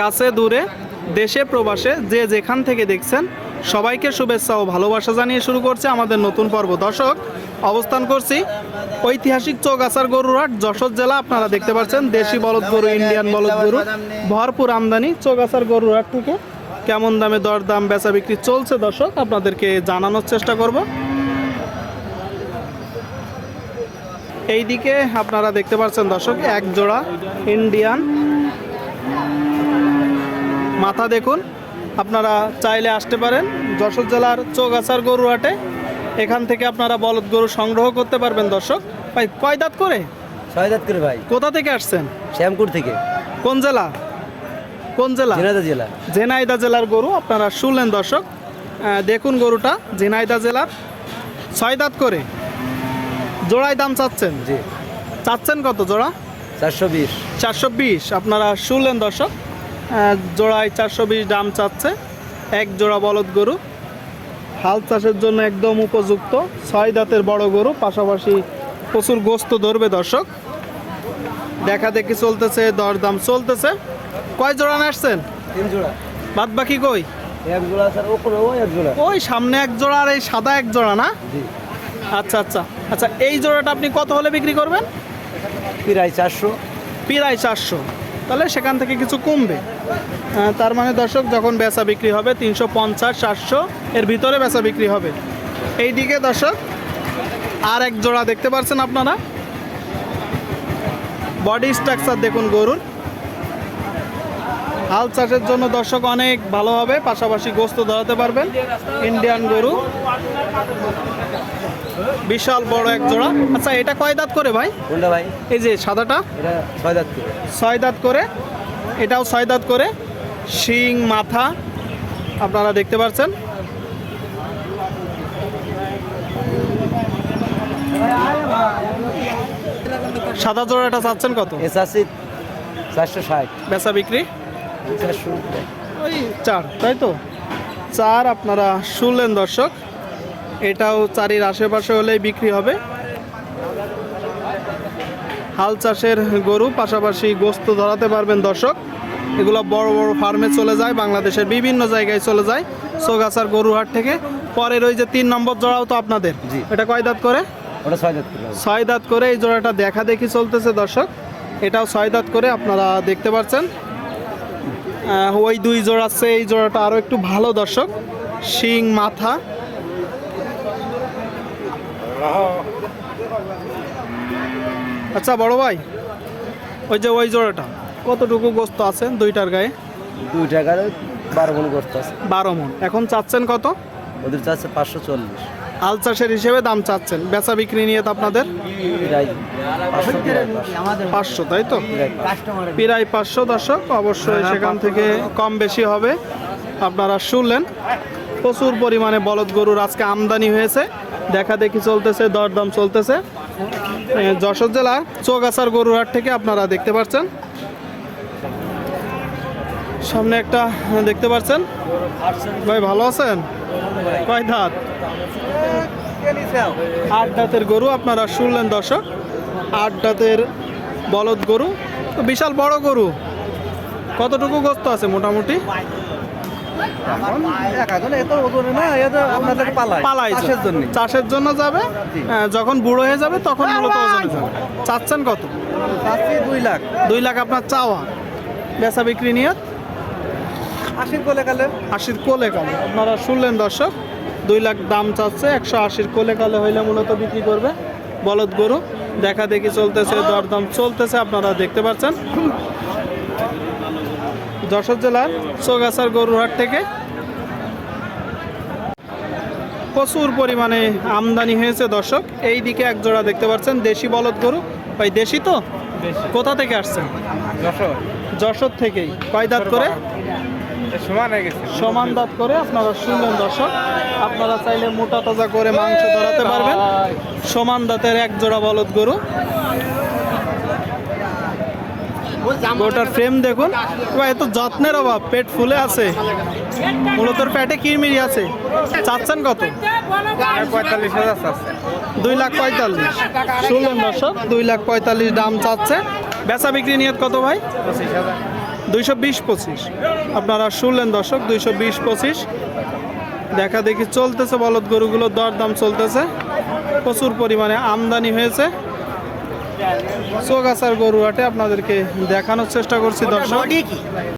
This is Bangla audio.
কাছে, দূরে, দেশে, প্রবাসে, যে যেখান থেকে দেখছেন, সবাইকে শুভেচ্ছা ও ভালোবাসা জানিয়ে শুরু করছে আমাদের নতুন পর্ব। দর্শক, অবস্থান করছি ঐতিহাসিক চৌগাছার গরুরহাট, যশোর জেলা। আপনারা দেখতে পাচ্ছেন দেশি বলদ গরু ইন্ডিয়ান বলদ গরু ভরপুর আমদানি চৌগাছার গরুরহাট থেকে। কেমন দামে দর দাম বেচা বিক্রি চলছে দর্শক, আপনাদেরকে জানানোর চেষ্টা করব। এইদিকে আপনারা দেখতে পাচ্ছেন দর্শক, এক জোড়া ইন্ডিয়ান মাথা দেখুন আপনারা চাইলে আসতে পারেন যশোর জেলার চৌগাছার গরু হাটে এখান থেকে আপনারা বলদ গরু সংগ্রহ করতে পারবেন দর্শক। ভাই কয় দাঁত করে? ছয় দাঁত করে ভাই। কোথা থেকে আসছেন? শ্যামপুর থেকে। কোন জেলা? কোন জেলা? ঝিনাইদহ জেলা। ঝিনাইদা জেলার গরু আপনারা শুনলেন দর্শক। দেখুন গরুটা ঝিনাইদা জেলার। ছয় দাঁত করে। জোড়ায় দাম চাচ্ছেন? জি। চাচ্ছেন কত জোড়া? চারশো বিশ। চারশো বিশ আপনারা শুনলেন দর্শক জোড়ায় চারশো বিশ দাম চাচ্ছে এক জোড়া বলদ গরু। হাল চাষের জন্য একদম উপযুক্ত ছয় দাঁতের বড় গরু পাশাপাশি প্রচুর গোস্ত ধরবে দর্শক। দেখা দেখি চলতেছে দরদাম চলতেছে। কয় জোড়া আসছেন? তিন জোড়া। বাদ বাকি কই? এক জোড়া স্যার ও করে এক জোড়া। ওই সামনে এক জোড়া আর এই সাদা এক জোড়া না? আচ্ছা আচ্ছা আচ্ছা এই জোড়াটা আপনি কত হলে বিক্রি করবেন? প্রায় চারশো। প্রায় চারশো। তাহলে সেখান থেকে কিছু কমবে। তার মানে দর্শক, যখন বেচা বিক্রি হবে, তিনশো পঞ্চাশ চারশো এর ভিতরে বেচা বিক্রি হবে। এই দিকে দর্শক, আর এক জোড়া দেখতে পাচ্ছেন আপনারা? বডি স্ট্রাকচার দেখুন গরুর। হাল চাষের জন্য দর্শক অনেক ভালো হবে, পাশাপাশি গোস্ত ধরাতে পারবেন ইন্ডিয়ান গরু। বিশাল বড় এক জোড়া। আচ্ছা এটা কয় দাঁত করে ভাই? কোনটা ভাই? এই যে সাদাটা এটা ছয়দাত করে। ছয় দাঁত করে। এটাও ছয় দাঁত করে। শিং মাথা আপনারা দেখতে পাচ্ছেন। সাদা জোড়াটা চাচ্ছেন কত? আশি চারশো ষাট। বেচা বিক্রি? চারশো। ওই চার তাই তো? চার আপনারা শুনলেন দর্শক। এটাও চারির আশেপাশে হলেই বিক্রি হবে। হাল চাষের গরু পাশাপাশি গোস্ত ধরাতে পারবেন দর্শক। এগুলো বড় বড় ফার্মে চলে যায় বাংলাদেশের বিভিন্ন জায়গায় চলে যায় সোগাছার গরুহাট থেকে। পরের ওই যে তিন নম্বর জোড়াও তো আপনাদের। এটা কয় দাঁত করে? ওটা ছয়দাত করে। ছয় দাঁত করে এই জোড়াটা দেখা দেখি চলতেছে দর্শক। এটাও ছয় দাঁত করে আপনারা দেখতে পাচ্ছেন ওই দুই জোড়া আছে এই জোড়াটা আরও একটু ভালো দর্শক। শিং মাথা। আচ্ছা বড় ভাই ওই যে ওই জোড়াটা কতটুকু গোস্ত আছে দুইটার গায়ে? দুই টাকার বারো মন করতে আছে। বারো মন। এখন চাচ্ছেন কত? ওদের চাচ্ছে পাঁচশো চল্লিশ। আল চাষের হিসেবে দাম চাচ্ছেন। বেচা বিক্রি নিয়ে তো আপনাদের? পাঁচশো তাই তো? প্রায় পাঁচশো। প্রায় পাঁচশো দর্শক অবশ্যই সেখান থেকে কম বেশি হবে। আপনারা শুনলেন প্রচুর পরিমাণে বলদ গরুর আজকে আমদানি হয়েছে। দেখা দেখি চলতেছে, দরদাম চলতেছে। যশোর জেলা চৌগাছার গরুর হাট থেকে আপনারা দেখতে পাচ্ছেন সামনে একটা দেখতে পাচ্ছেন ভাই, ভালো আছেন? কয় ধাত আট দাঁতের গরু, আপনারা শুনলেন দর্শক। আট দাঁতের বলদ গরু। বিশাল বড় গরু। কতটুকু গোস্ত আছে মোটামুটি? চাষের জন্য। চাষের জন্য যাবে হ্যাঁ, যখন বুড়ো হয়ে যাবে তখন মূলত ওজনে যাবে। চাচ্ছেন কত? দুই লাখ। দুই লাখ আপনার চাওয়া। বেচা বিক্রি নিয়ে আশির কোলে কালে আশির কোলে কালে আপনারা শুনলেন দর্শক দুই লাখ দাম চাচ্ছে একশো আশির কোলে কালে হইলে মূলত বিক্রি করবে বলদ গরু। দেখা দেখি চলতেছে দরদাম চলতেছে আপনারা দেখতে পাচ্ছেন। যশোর জেলার চৌগাছার গরুরহাট থেকে প্রচুর পরিমাণে আমদানি হয়েছে দর্শক। এই দিকে এক জোড়া দেখতে পাচ্ছেন দেশি বলদ গরু। ভাই দেশি তো? কোথা থেকে আসছেন? যশোর। থেকেই। কয় দাঁত করে? সমান হয়ে গেছে। সমান দাঁত করে আপনারা শুনলেন দর্শক। আপনারা চাইলে মোটা তাজা করে মাংস ধরাতে পারবেন। সমান দাঁতের এক জোড়া বলদ গরু। গোটার ফ্রেম দেখুন। এবার এত যত্নের অভাব, পেট ফুলে আছে। মূলত পেটে কিরমিরি আছে। চাচ্ছেন কত? পঁয়তাল্লিশ হাজার আছে দুই লাখ পঁয়তাল্লিশ। শুনলেন দর্শক, দুই লাখ পঁয়তাল্লিশ দাম চাচ্ছে। বেচা বিক্রি নিয়ে কত ভাই? দুইশো বিশ পঁচিশ। আপনারা শুনলেন দর্শক, দুইশো বিশ পঁচিশ। দেখা দেখি চলতেছে বলদ গরুগুলোর দরদাম চলতেছে। প্রচুর পরিমাণে আমদানি হয়েছে। চোগাছার গরু আটে আপনাদেরকে দেখানোর চেষ্টা করছি দর্শক।